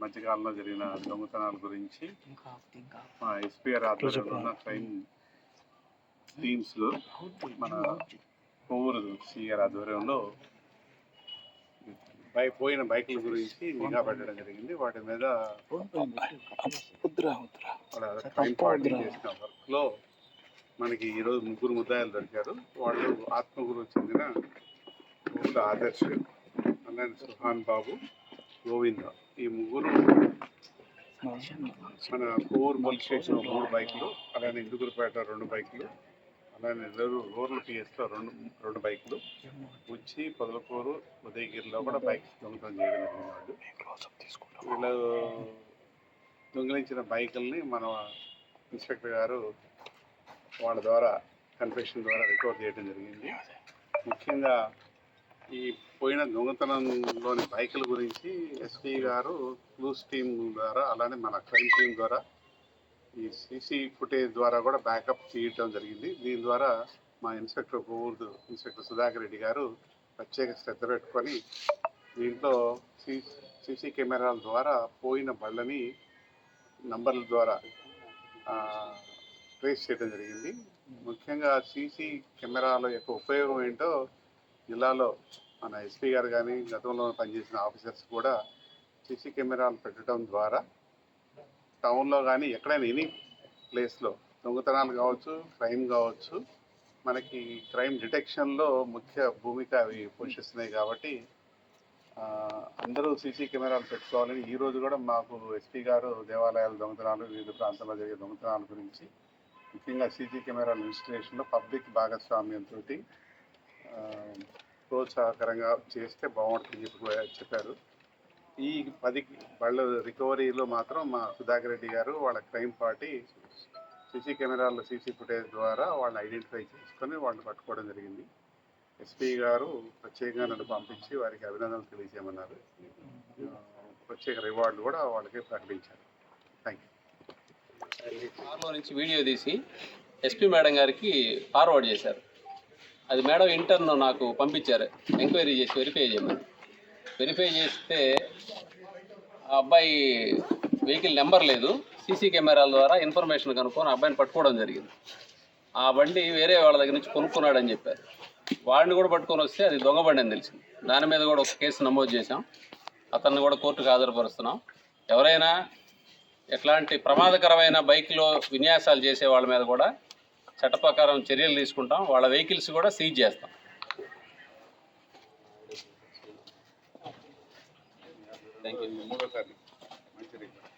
మధ్యకాలంలో జరిగిన దొంగతనాల గురించి మా ఎస్పీఆర్ ఆధ్వర్యంలో ఉన్న క్రైమ్ టీమ్స్ మన కొవ్వూరు సిఆర్ ఆధ్వర్యంలో బై పోయిన బైకుల గురించి నిఘా పెట్టడం జరిగింది. వాటి మీద చేసిన వర్క్లో మనకి ఈరోజు ముగ్గురు ముద్దాయిలు దొరికారు. వాళ్ళు ఆత్మగురు చెందిన ఆదర్శ్ అలానే సుహాన్ బాబు గోవింద. ఈ ముగ్గురు మన కోవూరు పోలీస్ స్టేషన్ మూడు బైకులు అలానే ఇందుగురుపేట రెండు బైకులు అలానే రూరల్ పిఎస్లో రెండు రెండు బైకులు. వచ్చి పొదలకూరు ఉదయగిరిలో కూడా బైక్స్ దొంగతనం చేయడం జరిగినాడు వీళ్ళు దొంగిలించిన బైకుల్ని మన ఇన్స్పెక్టర్ గారు వాళ్ళ ద్వారా కన్ఫెషన్ ద్వారా రికవర్ చేయడం జరిగింది. ముఖ్యంగా ఈ పోయిన దొంగతనంలోని బైకుల గురించి ఎస్పీ గారు క్లూస్ టీం ద్వారా అలానే మన క్రైమ్ టీం ద్వారా ఈ సీసీ ఫుటేజ్ ద్వారా కూడా బ్యాకప్ చేయటం జరిగింది. దీని ద్వారా మా ఇన్స్పెక్టర్ కోవూరు ఇన్స్పెక్టర్ సుధాకర్ రెడ్డి గారు ప్రత్యేక శ్రద్ధ పెట్టుకొని దీంట్లో సీసీ కెమెరాల ద్వారా పోయిన బళ్ళని నంబర్ల ద్వారా ట్రేస్ చేయడం జరిగింది. ముఖ్యంగా సీసీ కెమెరాల యొక్క ఉపయోగం ఏంటో జిల్లాలో మన ఎస్పీ గారు కానీ గతంలో పనిచేసిన ఆఫీసర్స్ కూడా సీసీ కెమెరాలు పెట్టడం ద్వారా టౌన్లో కానీ ఎక్కడైనా ఎనీ ప్లేస్లో దొంగతనాలు కావచ్చు క్రైమ్ కావచ్చు మనకి క్రైమ్ డిటెక్షన్లో ముఖ్య భూమిక అవి పోషిస్తున్నాయి కాబట్టి అందరూ సీసీ కెమెరాలు పెట్టుకోవాలని ఈ రోజు కూడా మాకు ఎస్పీ గారు దేవాలయాల దొంగతనాలు వివిధ ప్రాంతాల్లో జరిగే దొంగతనాల గురించి ముఖ్యంగా సీసీ కెమెరాల ఇన్స్టలేషన్లో పబ్లిక్ భాగస్వామ్యంతో ప్రోత్సాహకరంగా చేస్తే బాగుంటుందని చెప్పి చెప్పారు. ఈ పది వాళ్ళ రికవరీలో మాత్రం మా సుధాకర్ రెడ్డి గారు వాళ్ళ క్రైమ్ పార్టీ సీసీ కెమెరాల సీసీ ఫుటేజ్ ద్వారా వాళ్ళని ఐడెంటిఫై చేసుకొని వాళ్ళని పట్టుకోవడం జరిగింది. ఎస్పీ గారు ప్రత్యేకంగా నన్ను పంపించి వారికి అభినందనలు తెలియజేయమన్నారు. ప్రత్యేక రివార్డులు కూడా వాళ్ళకి ప్రకటించారు. థ్యాంక్ యూ కార్లో నుంచి వీడియో తీసి ఎస్పీ మేడం గారికి ఫార్వర్డ్ చేశారు. అది మేడం ఇంటర్ను నాకు పంపించారు. ఎంక్వైరీ చేసి వెరిఫై చేయమని. వెరిఫై చేస్తే ఆ అబ్బాయి వెహికల్ నెంబర్ లేదు సీసీ కెమెరాల ద్వారా ఇన్ఫర్మేషన్ కనుక్కొని అబ్బాయిని పట్టుకోవడం జరిగింది. ఆ బండి వేరే వాళ్ళ దగ్గర నుంచి కొనుక్కున్నాడని చెప్పారు. వాడిని కూడా పట్టుకొని వస్తే అది దొంగ బండి అని తెలిసింది. దాని మీద కూడా ఒక కేసు నమోదు చేశాం. అతన్ని కూడా కోర్టుకు హాజరుపరుస్తున్నాం. ఎవరైనా ఎట్లాంటి ప్రమాదకరమైన బైక్లో విన్యాసాలు చేసే వాళ్ళ మీద కూడా చట్ట ప్రకారం చర్యలు తీసుకుంటాం. వాళ్ళ వెహికల్స్ కూడా సీజ్ చేస్తాం. మూడోసారి మంచి రివార్డు